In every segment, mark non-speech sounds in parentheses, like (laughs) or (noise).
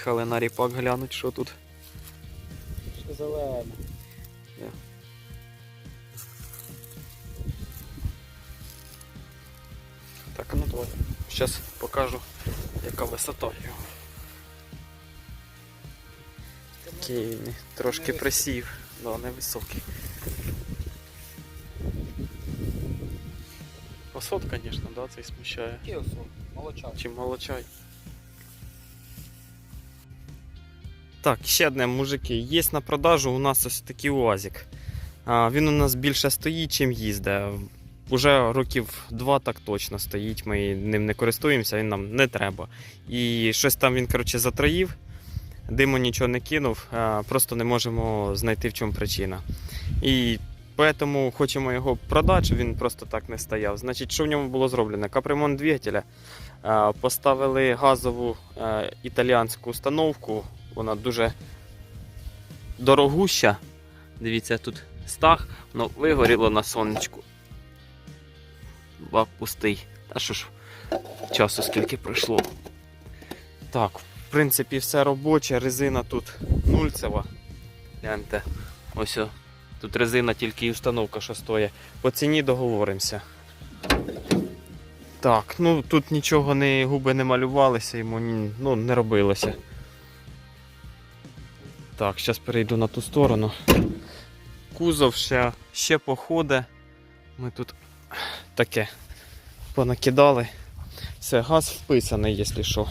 Заїхали на ріпак глянуть, що тут. Ще зелене. Так, ну давай. Зараз покажу, яка висота його. Такий він трошки присів, да, невисокий. Осот, звісно, да, цей смущає. Який осо? Молочак. Чи молочай. Так, ще одне, мужики. Є на продажу у нас ось такий УАЗик. Він у нас більше стоїть, чим їздить. Уже років два так точно стоїть. Ми ним не користуємося, він нам не треба. І щось там він, коротше, затроїв, диму нічого не кинув, просто не можемо знайти в чому причина. І тому хочемо його продати, він просто так не стояв. Значить, що в ньому було зроблено? Капремонт двигателя. Поставили газову е, італіанську установку. Вона дуже дорогуща. Дивіться, тут стаг, воно вигоріло на сонечку. Бак пустий. Та що ж, часу скільки пройшло. Так, в принципі, все робоче, резина тут нульцева. Гляньте. Ось. о. Тут резина тільки і установка, що стоїть. По ціні договоримося. Так, ну тут нічого не губи не малювалися, йому ну, не робилося. Так, зараз перейду на ту сторону. Кузов ще, ще походе. Ми тут таке понакидали. Все, газ вписаний, якщо що.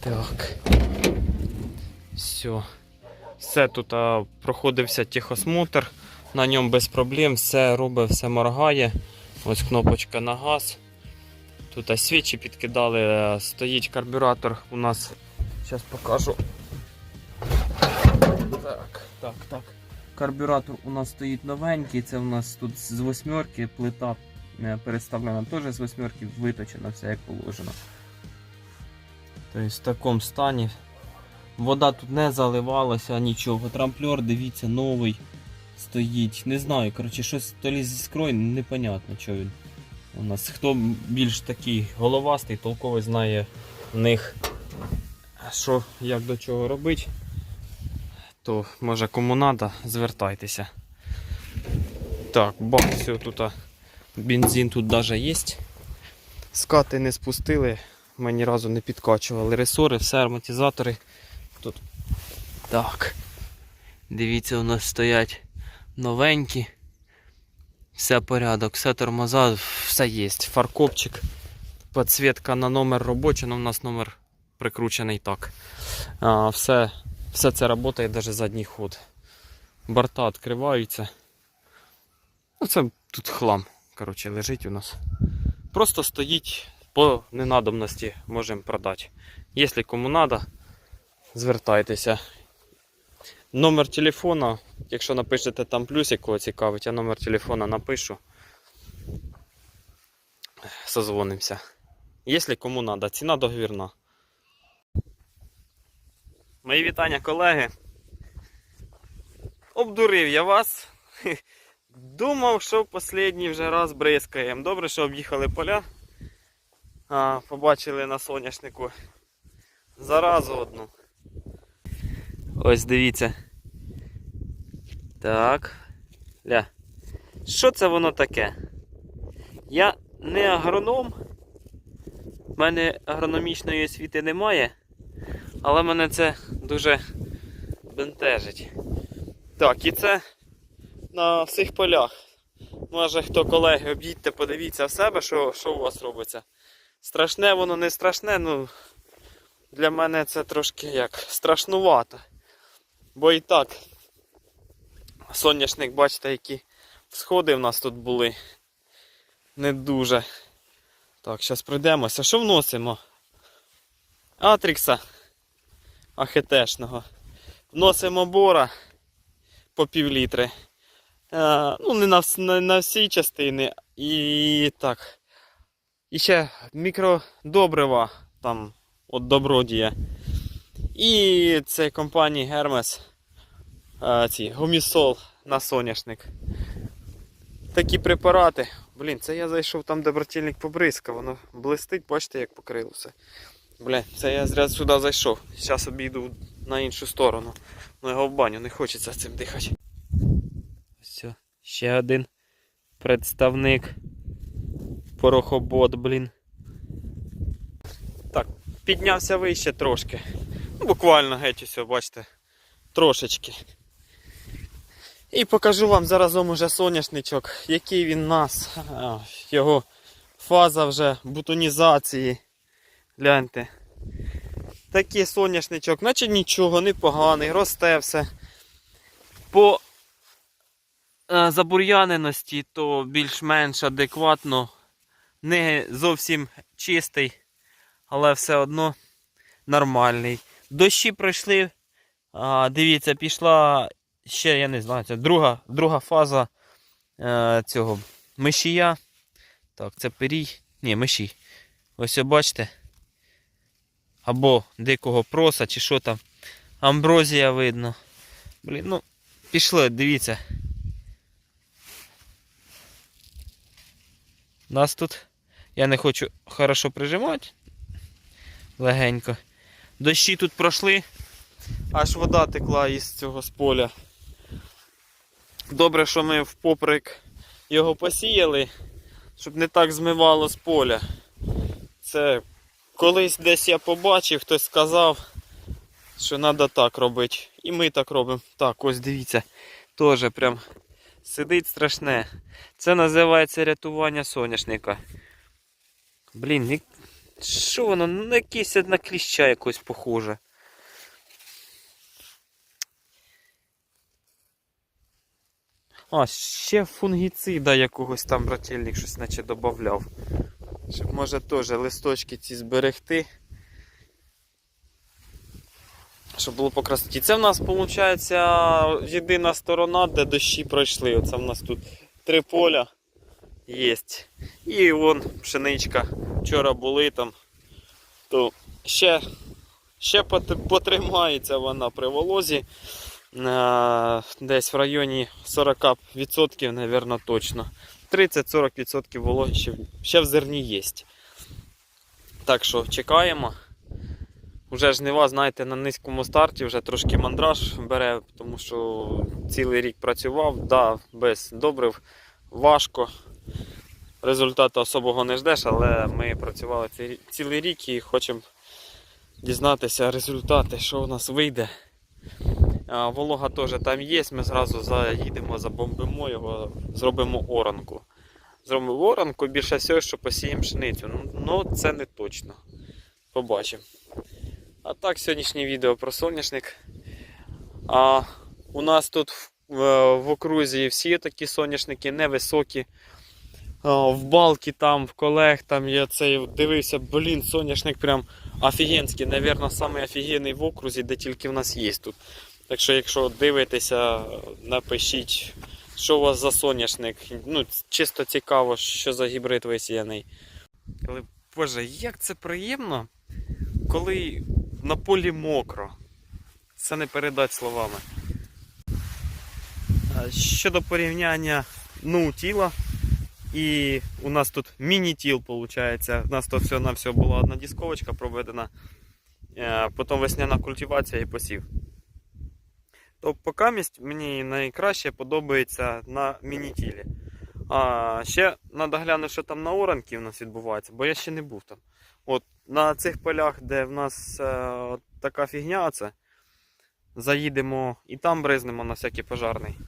Так. Все. Все тут а, проходився техосмотр. На ньому без проблем, все робить, все моргає. Ось кнопочка на газ. Тут а, свічі підкидали, стоїть карбюратор у нас. Зараз покажу. Так, так, так. Карбюратор у нас стоїть новенький, це у нас тут з восьмерки, плита е, переставлена теж з восьмерки, виточена все як положено. Тобто в такому стані. Вода тут не заливалася, нічого. Трамплер, дивіться, новий стоїть. Не знаю, коротше, щось то лі зі скрою, непонятно, що він. У нас хто більш такий головастий, толковий знає в них, що як до чого робити, то може кому треба, звертайтеся. Так, бак, все тут бензин тут навіть є. Скати не спустили, ми разу не підкачували ресори, все ароматизатори. Тут. Так. Дивіться, у нас стоять новенькі. Все порядок, все тормоза, все є. Фаркопчик, підсвітка на номер робочий, але у нас номер прикручений так. А, все, все це працює, навіть задній ход. Борта відкриваються. Ну, це тут хлам, коротше, лежить у нас. Просто стоїть по ненадобності, можемо продати. Якщо кому треба, звертайтеся. Номер телефона, якщо напишете там плюсик, кого цікавить, я номер телефона напишу. Созвонимося. Якщо кому треба, ціна договірна. Мої вітання, колеги. Обдурив я вас. (laughs) Думав, що останній вже раз бризкаємо. Добре, що об'їхали поля. А, побачили на соняшнику. Заразу одну. Ось дивіться. Так. Ля. Що це воно таке? Я не агроном. У мене агрономічної освіти немає. Але мене це дуже бентежить. Так, і це на всіх полях. Може хто колеги, об'їдьте, подивіться в себе, що, що у вас робиться. Страшне воно не страшне, ну для мене це трошки як страшнувато. Бо і так, соняшник, бачите, які всходи в нас тут були. Не дуже. Так, зараз пройдемося. Що вносимо? Атрікса АХТшного. Вносимо бора по пів літри. Е, ну, не на, на, на всі частини. І так. І ще мікродобрива там от добродія. І це компанії Hermes. е, Ці гумісол на соняшник. Такі препарати. Блін, це я зайшов там, де брательник побризка, воно блистить, бачите, як покрило все. Бля, це я зря сюди зайшов. Зараз обійду на іншу сторону. Ну його в баню не хочеться цим дихати. Все, ще один представник. Порохобот, блін. Так, піднявся вище трошки. Ну, буквально геть усе, бачите, трошечки. І покажу вам заразом уже соняшничок, який він у нас. Його фаза вже бутонізації. Гляньте. Такий соняшничок, наче нічого, непоганий, росте все. По е, забур'яненості то більш-менш адекватно. Не зовсім чистий, але все одно нормальний. Дощі пройшли. Дивіться, пішла ще, я не знаю, це друга, друга фаза е, цього мишія. Так, це пирій. Ні, мишій. Ось бачите. Або дикого проса, чи що там. Амброзія видно. Блін, ну, пішли, дивіться. Нас тут. Я не хочу хорошо прижимати. Легенько. Дощі тут пройшли. Аж вода текла із цього з поля. Добре, що ми впоприк його посіяли, щоб не так змивало з поля. Це колись десь я побачив, хтось сказав, що треба так робити. І ми так робимо. Так, ось дивіться, теж прям сидить страшне. Це називається рятування соняшника. Блін, що воно? Ну, на якийсь на кліща якось похоже. А, ще фунгіцида якогось там брательник щось наче додавав. Щоб може теж листочки ці зберегти. Щоб було по красоті. Це в нас виходить єдина сторона, де дощі пройшли. Оце в нас тут три поля є. І вон пшеничка. Вчора були там. То ще, ще потримається вона при волозі. Е, Десь в районі 40%, мабуть, точно. 30-40% вологи ще, ще в зерні є. Так що чекаємо. Уже жнива, знаєте, на низькому старті вже трошки мандраж бере, тому що цілий рік працював, да, без добрив, важко. Результату особого не ждеш, але ми працювали цілий рік і хочемо дізнатися результати, що у нас вийде. Волога теж там є, ми зразу заїдемо, забомбимо його, зробимо оранку. Зробимо оранку, більше всього, що посіємо пшеницю. Ну, ну це не точно. Побачимо. А так, сьогоднішнє відео про соняшник. А, у нас тут в, в, окрузі всі такі соняшники невисокі. В балки там, в колег там я цей дивився, блін, соняшник прям офігенський, Навірно, самий офігенний в окрузі, де тільки в нас є тут. Так що, якщо дивитеся, напишіть, що у вас за соняшник. Ну, чисто цікаво, що за гібрид висіяний. Але, Боже, як це приємно, коли на полі мокро. Це не передати словами. Щодо порівняння ну, тіла. І у нас тут міні-тіл, виходить. У нас тут все на все була одна дисковочка проведена. Е, Потім весняна культивація і посів. То покамість мені найкраще подобається на мінітілі. А ще треба глянути, що там на оранки у нас відбувається, бо я ще не був там. От на цих полях, де в нас е, така фігня, це заїдемо і там бризнемо на всякий пожарний.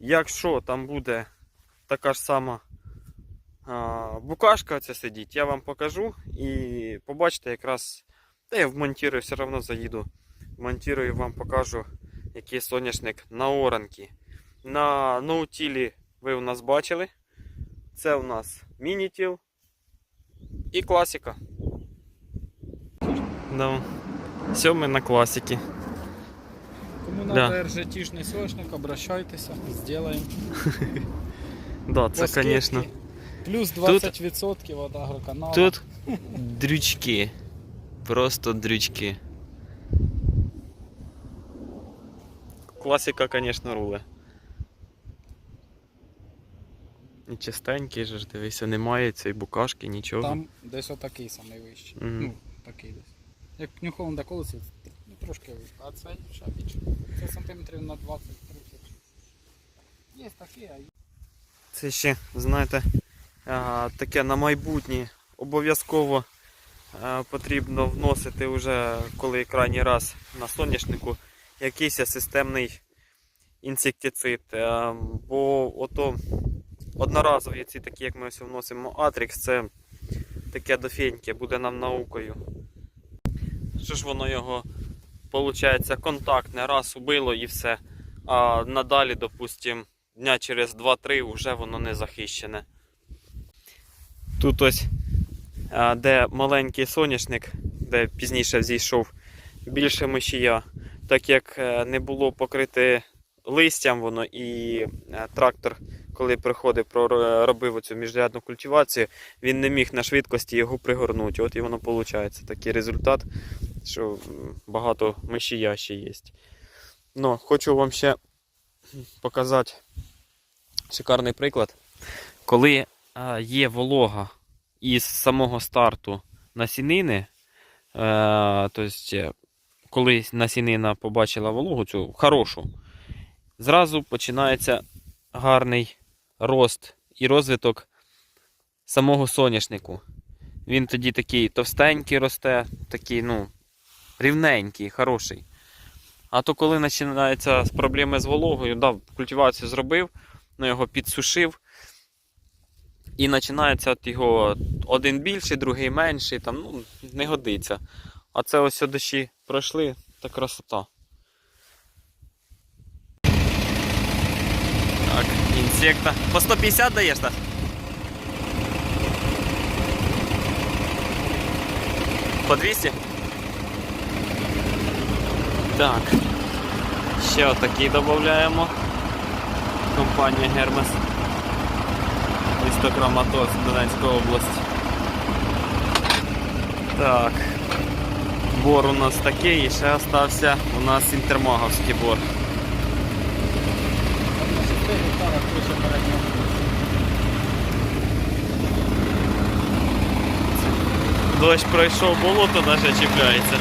Якщо там буде така ж сама а, букашка ця сидіть, я вам покажу і побачите якраз. Та я вмонтірую, все одно заїду. Вмонтірую і вам покажу, який соняшник на оранки. На ноутілі ви у нас бачили. Це у нас мінітіл і класика. Да. Сьомий на класіки. Кому Да. надо РЖТшний соняшник, обращайтеся, сделаем. (laughs) Да, це, звісно. Плюс 20% від агроканалу. Тут дрючки. Просто дрючки. Класика, звісно, руле. І чистенький же ж, дивися, немає цієї букашки, нічого. Там десь отакий самий вищий. Мгм. Ну, такий десь. Як нюхом до колесі, ну трошки, а це ще більше. Це сантиметрів на 20-30. Є такі, а є. Це ще, знаєте, а, таке на майбутнє обов'язково а, потрібно вносити вже, коли крайній раз на соняшнику, якийсь системний інсектицид. Бо ото одноразові ці такі, як ми ось вносимо Атрікс, це таке дофеньке, буде нам наукою. Що ж воно його, виходить, контактне, раз убило і все. А надалі, допустимо, дня через 2-3 вже воно не захищене. Тут ось, де маленький соняшник, де пізніше взійшов, більше мишія. Так як е, не було покрите листям воно і е, трактор, коли приходив, прор- робив оцю міжрядну культивацію, він не міг на швидкості його пригорнути. От і воно виходить такий результат, що багато мишія ще є. Ну, хочу вам ще показати шикарний приклад. Коли є волога із самого старту насінини, е, тобто, коли насінина побачила вологу, цю хорошу, зразу починається гарний рост і розвиток самого соняшнику. Він тоді такий товстенький росте, такий, ну, рівненький, хороший. А то коли починаються проблеми з вологою, да, культивацію зробив, ну, його підсушив. І починається його один більший, другий менший, там, ну, не годиться. А це ось дощі пройшли, та красота. Так, інсекта. По 150 даєш, так? По 200? Так. Ще отакий додаємо. Компанія Гермес. Місто Краматоз, Донецька область. Так. Бор у нас такий і ще остався у нас інтермаговський бор. Там на 6 гектарах лише переднього. Дощ пройшов, болото навіть чіпляється.